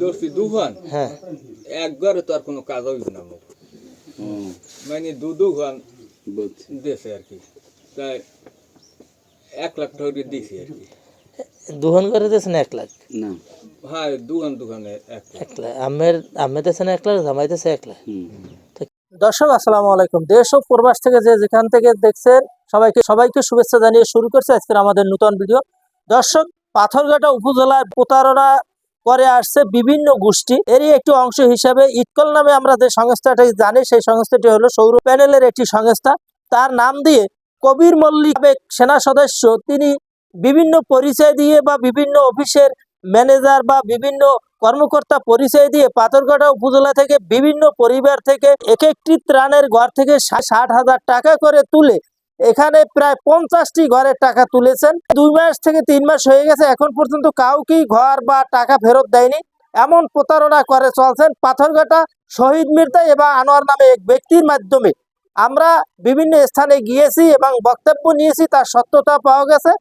দুখান হ্যাঁ। একবারে তো আর কোনো কাজ হইবে না ও মানে দু দেশে আর কি। তাই এক লাখ টাকা দিছি আর কি। দুহন করে দিয়েছেন এক লাখ? না। হ্যাঁ দুখান দুখানে এক লাখ। আমের আমের দিয়েছেন এক লাখ জামাইতেছে এক লাখ? দর্শক আসসালামু আলাইকুম। দেশ ও প্রবাস থেকে যে যেখান থেকে দেখছেন সবাইকে সবাইকে শুভেচ্ছা জানিয়ে শুরু করছে আজকের আমাদের নতুন ভিডিও। দর্শক পাথরঘাটা উপজেলায় প্রতারণা করে আসছে বিভিন্ন গোষ্ঠী। এরই একটি অংশ হিসাবে ইটকল নামে আমরা যে সংস্থাটি জানি, সেই সংস্থাটি হলো সৌর প্যানেলের একটি সংস্থা। তার নাম দিয়ে কবির মল্লিক সেনা সদস্য, তিনি বিভিন্ন পরিচয় দিয়ে বা বিভিন্ন অফিসের ম্যানেজার বা বিভিন্ন কর্মকর্তা পরিচয় দিয়ে পাথরঘাটা উপজেলা থেকে বিভিন্ন পরিবার থেকে এক একটি ত্রাণের ঘর থেকে ষাট হাজার টাকা করে তুলে এখানে প্রায় পঞ্চাশটি ঘরের টাকা তুলেছেন। দুই মাস থেকে তিন মাস হয়ে গেছে, এখন পর্যন্ত কাউকেই ঘর বা টাকা ফেরত দেয়নি। এমন প্রতারণা করে চলছেন পাথরঘাটা শহীদ মির্জা এবং আনোয়ার নামে এক ব্যক্তির মাধ্যমে। আমরা বিভিন্ন স্থানে গিয়েছি এবং বক্তব্য নিয়েছি, তার সত্যতা পাওয়া গেছে।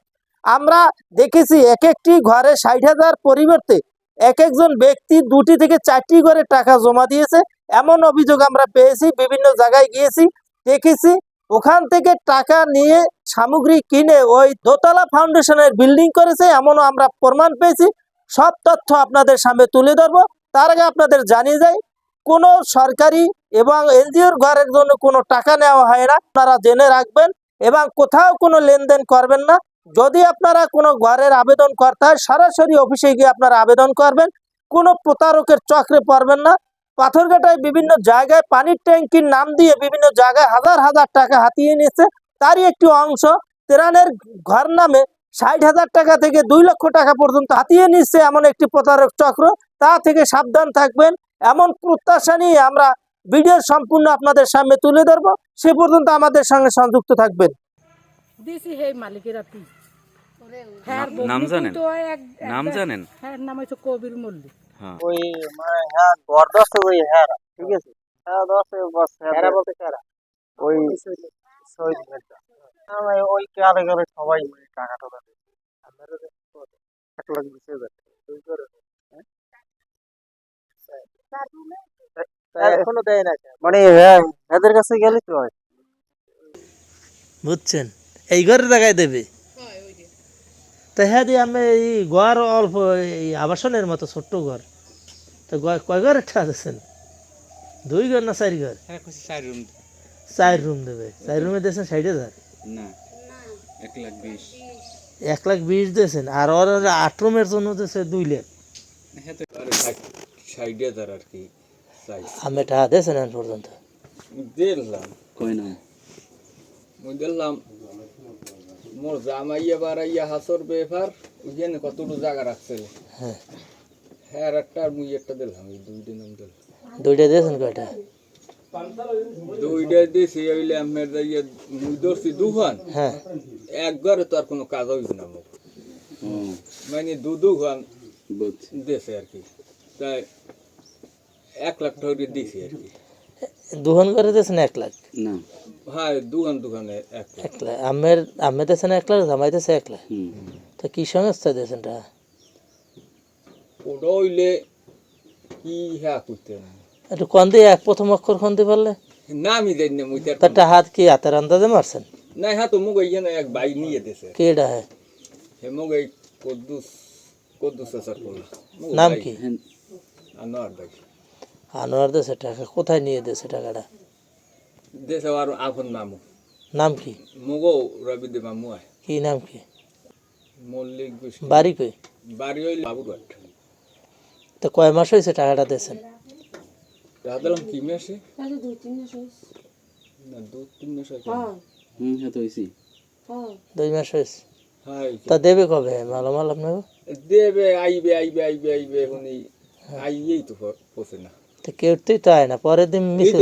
আমরা দেখেছি এক একটি ঘরে ষাট হাজার পরিবর্তে এক একজন ব্যক্তি দুটি থেকে চারটি করে টাকা জমা দিয়েছে। এমন অভিযোগ আমরা পেয়েছি, বিভিন্ন জায়গায় গিয়েছি, দেখেছি। ওখান থেকে টাকা নিয়ে সামগ্রী কিনে ওই দোতলা ফাউন্ডেশনের বিল্ডিং করেছে, এমনও আমরা প্রমাণ পেয়েছি। সব তথ্য আপনাদের সামনে তুলে ধরবো। তার আগে আপনাদের জানিয়ে যাই, কোনো সরকারি এবং এনজিওর ঘরের জন্য কোনো টাকা নেওয়া হয় না। আপনারা জেনে রাখবেন এবং কোথাও কোনো লেনদেন করবেন না। যদি আপনারা কোনো ঘরের আবেদন করতে হয় সরাসরি অফিসে গিয়ে আপনারা আবেদন করবেন, কোনো প্রতারকের চক্রে পড়বেন না। পাথরঘাটায় বিভিন্ন জায়গায় পানির ট্যাঙ্কির নাম দিয়ে বিভিন্ন জায়গায় হাজার হাজার টাকা হাতিয়ে নিয়েছে। তারই একটি অংশ তেরানের ঘর নামে ষাট হাজার টাকা থেকে দুই লক্ষ টাকা পর্যন্ত হাতিয়ে নিচ্ছে এমন একটি প্রতারক চক্র। তা থেকে সাবধান থাকবেন এমন প্রত্যাশা নিয়ে আমরা ভিডিওর সম্পূর্ণ আপনাদের সামনে তুলে ধরবো। সে পর্যন্ত আমাদের সঙ্গে সংযুক্ত থাকবেন। দিছি সেই মালিকের হ্যাঁ নাম জানেন? নাম জানেন? হ্যাঁ নাম হচ্ছে কবির মল্লিক। ওই মানে হ্যাঁ দশে ওই হ্যাঁ ঠিক আছে? হ্যাঁ দশে বস হ্যাঁ বলতে কারা ওই শহীদ মির্জা হ্যাঁ, ওই কারে কারে সবাই মানে টাকা টাকা? এক লাখ বিশ হাজার। দুই করে হ্যাঁ? তাই এখনও দেয় না মানে হ্যাঁ এদের কাছে গেলে তো হয়? বুঝছেন? এই ঘরে জায়গায় দেবে। তা হ্যাঁ দিয়ে আমি এই ঘর অল্প এই আবাসনের মতো ছোট্ট ঘর। তো কয় ঘরে ঠাকেছেন দুই ঘর না চার ঘর? হ্যাঁ চার রুম দেবে। চার রুমে দিয়েছেন ষাট হাজার? না। এক লাখ বিশ। দিয়েছেন আর ওর আট রুমের জন্য দিয়েছে দুই লাখ। হ্যাঁ আমি টাকা দিয়েছেন পর্যন্ত? দিলাম। কই না দিলাম মোর জামাইয়া বাড়াইয়া হাসর বেফার ওইখানে কতটুকু জায়গা রাখছিল হ্যাঁ। হ্যাঁ আর একটা আর মুই একটা দিলাম এই দুই দিন আমি দিলাম দুইটা দিয়েছেন কয়টা? দুইটা দিয়েছি হইলে আমার ইয়ে মুই ধরছি দুখান। হ্যাঁ। একবারে তো আর কোনো কাজ হইবে না মোক মানে দু দুখান দেশে আর কি। তাই এক লাখ টাকা দিছি আর কি। দুহন করে দিয়েছেন এক লাখ? না। হ্যাঁ দুখান দুখানে এক লাখ এক লাখ আমের আমি দিয়েছেন এক লাখ জামাইতেছে এক লাখ কি সংস্থা দিয়েছেন টাকা ওটা হইলে কি হ্যাঁ করতে একটু কন দিয়ে এক প্রথম অক্ষর কন দিয়ে পারলে না আমি জানি না মুই তারটা হাত কি হাতের আন্দাজে মারছেন? না হ্যাঁ তো এক বাই নিয়ে দিছে কে এটা হ্যাঁ? হে মুগ এই কদ্দুস কদ্দুস আসার নাম কি? আনোয়ার ভাই। আনোয়ার দেশে টাকা কোথায় নিয়ে দিয়েছে টাকাটা? দেশে আর আপন মামু নাম কি? মুগো রবি দে মামু আয়। কি নাম কি? মল্লিক বাড়ি কই? বাড়ি হইলে বাবুরহাট তো কয় মাস হয়েছে টাকাটা দিয়েছেন রাধালাম কি মাসে। তাহলে তিন মাস হয়েছে না দু তিন মাস আগে হ্যাঁ। হুম হ্যাঁ তো হয়েছি হ্যাঁ। দুই মাস হয়েছে হ্যাঁ তা দেবে কবে? মালামাল আপনাকে? দেবে আইবে আইবে আইবে আইবে এখনই। আইয়েই তো প- না। তো কেউতেই তো আয় না পরের দিন মিছিল।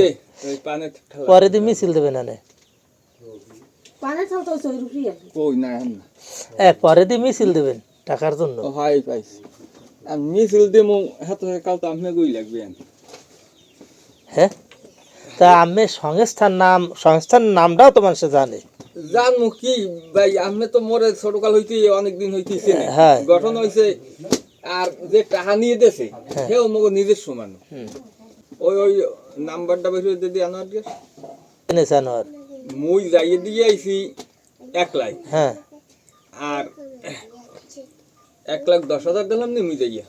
পরের দিন মিছিল দেবে না পরের দিন মিছিল দেবেন টাকার জন্য। হাই পাইছি আমি মিছিল দেমো হাতে কাল তো আমি গই লাগবে হ্যাঁ? তা আমি সংস্থার নাম সংস্থার নামটাও তো মানুষ জানে। জানমু কি ভাই আমি তো মোরে ছোটকাল হইতে অনেক দিন হইতেছে। হ্যাঁ। গঠন হইছে আর যে টাকা নিয়ে দেছে সেও মগো নিজের সমান ওই ওই নাম্বারটা বেশি দিদি আনোয়ার দিয়ে এনেছে আনোয়ার? মুই যাইয়ে দিয়ে আইছি এক লাখ হ্যাঁ। আর এক লাখ দশ হাজার দিলাম নি মুই যাইয়া।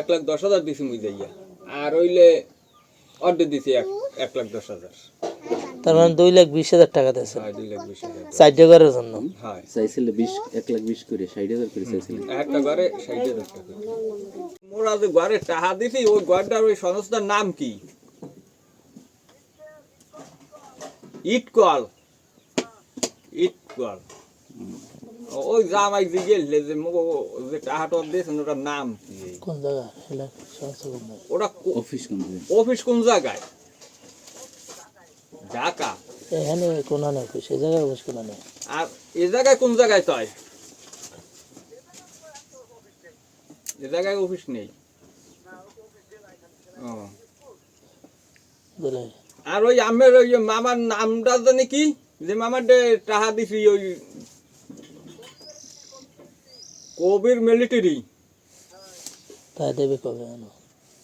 এক লাখ দশ হাজার দিছি মুই যাইয়া। আর ওইলে অর্ডার দিছি এক এক লাখ দশ হাজার। তার মানে দুই লাখ বিশ হাজার টাকা দিয়েছে। হয় চারটে ঘরের জন্য। চাইছিল বিশ এক লাখ বিশ করে ষাট হাজার করে চাইছিল। একটা ঘরে ষাট হাজার টাকা। মোরা যে ঘরে টাকা দিছি ওই ঘরটার ওই সংস্থার নাম কি? ইট কল ইট কল ওই জামাই যে গেলে যে মগো যে টাকাটা দিয়েছেন ওটার নাম কি? কোন জায়গা? ওটা অফিস কোন জায়গায়? অফিস কোন জায়গায়? ঢাকা? এখানে কোনা নেই সে জায়গায় অবশ্য কোনা নেই? আর এ জায়গায় কোন জায়গায় তয়? এ জায়গায় অফিস নেই? ও। আর ওই আমের ওই মামার নামটা জানি কি? যে মামার ডে টাহা দিছি ওই কবির মিলিটারি তাই দেবে কবে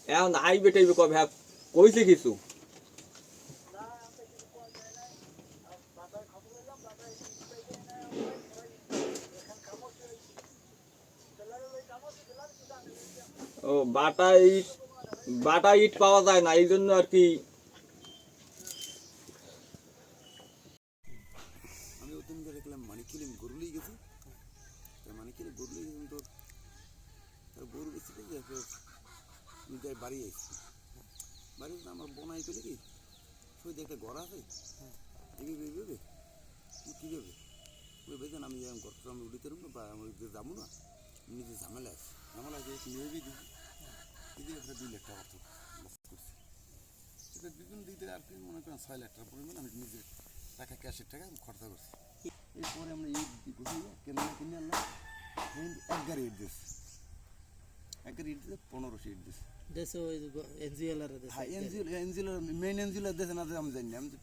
এখন আইবে টাইবে কবে? হ্যাঁ কইছে কিছু। বাটা ইট বাটা ইট পাওয়া যায় না, এই জন্য আর কি। আমি ওদিন করে দেখলাম মানিকিলিম গরু লিয়ে গেছি। তা মানিকিলি গরু লিয়ে গেছিলাম গরু যাই বাড়ি আইছি। বাড়ি আমার বোনাই পেলে কি সই একটা ঘর আছে এভাবে এভাবে কীভাবে ওই বেতন আমি আমি উঠিতে পারব বা আমি যাব না নিজে ঝামেলা আছে। ঝামেলা আছে নিয়ে দিই দিদি দুই লাখ টাকা লস করছি। সেটা বিভিন্ন দিক থেকে আর কি মনে করেন ছয় লাখ টাকা পরিমাণ আমি নিজে টাকা ক্যাশের টাকা আমি খরচা করছি। এরপরে আমরা ইট গুছিয়ে কেন কিনে আনলাম এই এক গাড়ি ইট দিয়েছে। এক গাড়ি ইট দিতে পনেরোশো ইট দিয়েছে। দেশে ওই এনজিওলার হ্যাঁ মেইন দেশে না দেশে আমি জানি না। আমি তো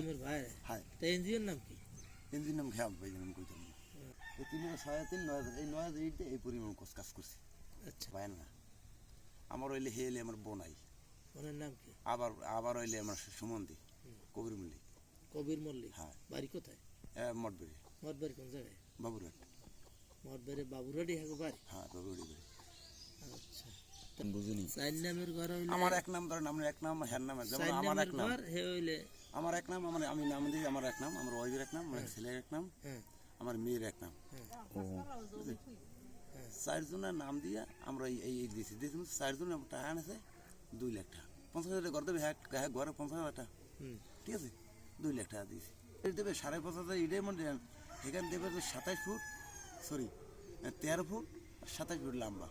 আমের ভাই। হ্যাঁ। তা এনজিওর নাম কি? এনজিওর নাম খেয়াল পাই আমি কইতাম না। এই তিন তিন নয় এই নয় ইট এই পরিমাণ কাজ করছি। আচ্ছা। পায় না। আমার হইলে হে এলে আমার বোনাই ওনার নাম কি? আবার আবার হইলে আমার সুমন্দি কবির মল্লিক। কবির মল্লিক? হ্যাঁ। বাড়ি কোথায়? মঠবেরি মঠবাড়ি। কোন জায়গায়? বাবুরহাট। মঠবাড়ি বাবুরাডি হাগো বাড়ি? হ্যাঁ বাবুরহাট বাড়ি। আচ্ছা। চার নামের ঘর হইলে আমার এক নাম ধরেন আমার এক নাম হ্যার নাম যেমন আমার এক নাম। হে হইলে আমার এক নাম আমার আমি নাম দিই আমার এক নাম আমার ওয়াইফের এক নাম আমার ছেলের এক নাম হ্যাঁ। আমার মেয়ের এক নাম। চারজনের নাম দিয়ে আমরা এই এই দিয়েছি দিয়েছি মানে চারজন টাকা আনেছে দুই লাখ টাকা। পঞ্চাশ হাজার ঘর দেবে হ্যাঁ হ্যাঁ ঘরে পঞ্চাশ হাজার টাকা। ঠিক আছে? দুই লাখ টাকা দিয়েছি দেবে সাড়ে পাঁচ হাজার ইডে মানে এখানে দেবে তো সাতাশ ফুট সরি তেরো ফুট সাতাশ ফুট লম্বা।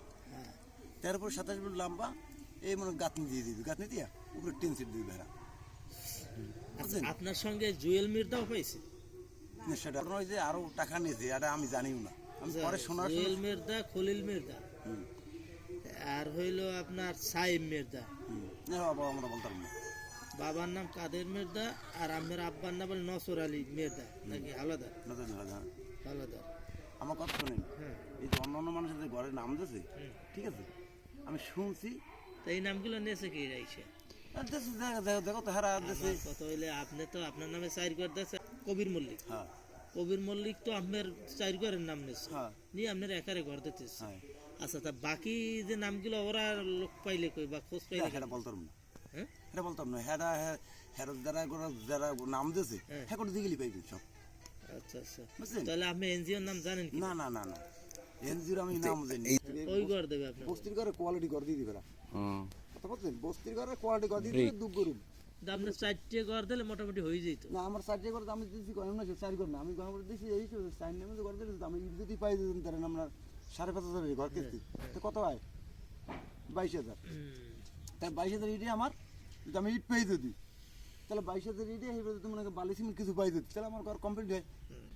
তেরো ফুট সাতাশ ফুট লম্বা এই মানে গাঁথনি দিয়ে দিবি। গাঁথনি দিয়া উপরে টেন সিট দিবি ভেড়া। আপনার সঙ্গে জুয়েল মির্দাও হয়েছে? সেটা ঘটনা হয়েছে আরও টাকা নিয়েছে এটা আমি জানিও না। পরে শোনার জুয়েল মির্দা খলিল হুম আর হইল আপনার সাইম না, বাবা আমরা বলতাম না বাবার নাম কাদের মির্দা আর আমের আব্বার নাম নসর আলী মির্দা নাকি না। হালাদার আমার কথা শোনেন হ্যাঁ এই যে অন্য অন্য মানুষের ঘরের নাম দিয়েছে ঠিক আছে আমি শুনছি তো এই নামগুলো নিয়েছে কি রাইছে দেখো তো হারা কত হইলে আপনি তো আপনার নামে চার করে দিয়েছে কবির মল্লিক হ্যাঁ কবির মল্লিক তো আপনার চার ঘরের নাম নিয়েছে হ্যাঁ। নিয়ে আপনার একারে ঘর দিতেছে। হ্যাঁ। আচ্ছা তা বাকি যে নামগুলো ওরা লোক পাইলে কই বা খোঁজ পাইলে সেটা বলতাম না। হ্যাঁ? সেটা বলতাম না। হ্যাঁ হ্যাঁ যারা যারা নাম দিয়েছে হ্যাঁ। করে দিগেলি পাইবেন সব। আচ্ছা আচ্ছা। তাহলে আপনি এনজিওর নাম জানেন কি? না না না না। এনজিওর আমি নাম জানি ওই ঘর দেবে আপনার। বস্তির ঘরে কোয়ালিটি ঘর দিয়ে দিবে না বলছেন? বস্তির ঘরে কোয়ালিটি করে দিয়ে দিবে দুঃখ আপনার চারটে ঘর দিলে মোটামুটি হয়ে যেত। না আমার চারটে করে আমি দিয়েছি কম না চার করে না। আমি গণ করে দিয়েছি এই চার নেমে করে দিয়েছি আমি যদি পাই দিতেন তাহলে আমরা সাড়ে পাঁচ হাজার ঘর কিস্তি তো কত হয়? বাইশ হাজার। তাই বাইশ হাজার ইটে আমার যদি আমি ইট পেয়ে যদি তাহলে বাইশ হাজার ইটে এবার যদি মনে বালি সিমেন্ট কিছু পাই দিত তাহলে আমার ঘর কমপ্লিট হয়।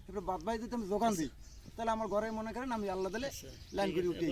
এবার বাদ বাই দিতে আমি দোকান দিই তাহলে আমার ঘরে মনে করেন আমি আল্লাহ দিলে লাইন করে উঠি